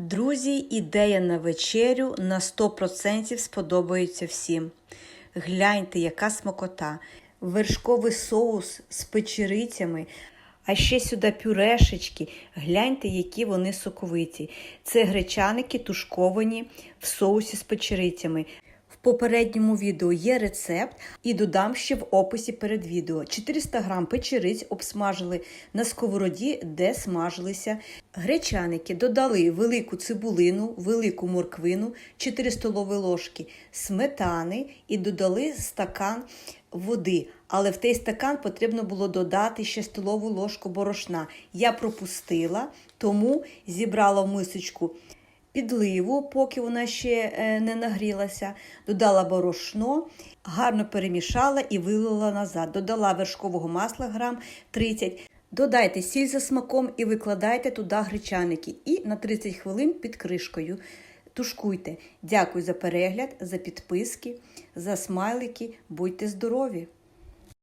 Друзі, ідея на вечерю на 100% сподобається всім. Гляньте, яка смакота. Вершковий соус з печерицями, а ще сюди пюрешечки. Гляньте, які вони соковиті. Це гречаники тушковані в соусі з печерицями. Попередньому відео є рецепт і додам ще в описі перед відео. 400 грам печериць обсмажили на сковороді, де смажилися гречаники. Додали велику цибулину, велику морквину, 4 столові ложки сметани і додали стакан води. Але в той стакан потрібно було додати ще столову ложку борошна. Я пропустила, тому зібрала в мисочку підливу, поки вона ще е, не нагрілася, додала борошно, гарно перемішала і вилила назад. Додала вершкового масла грам 30. Додайте сіль за смаком і викладайте туди гречаники. І на 30 хвилин під кришкою. Тушкуйте. Дякую за перегляд, за підписки, за смайлики. Будьте здорові!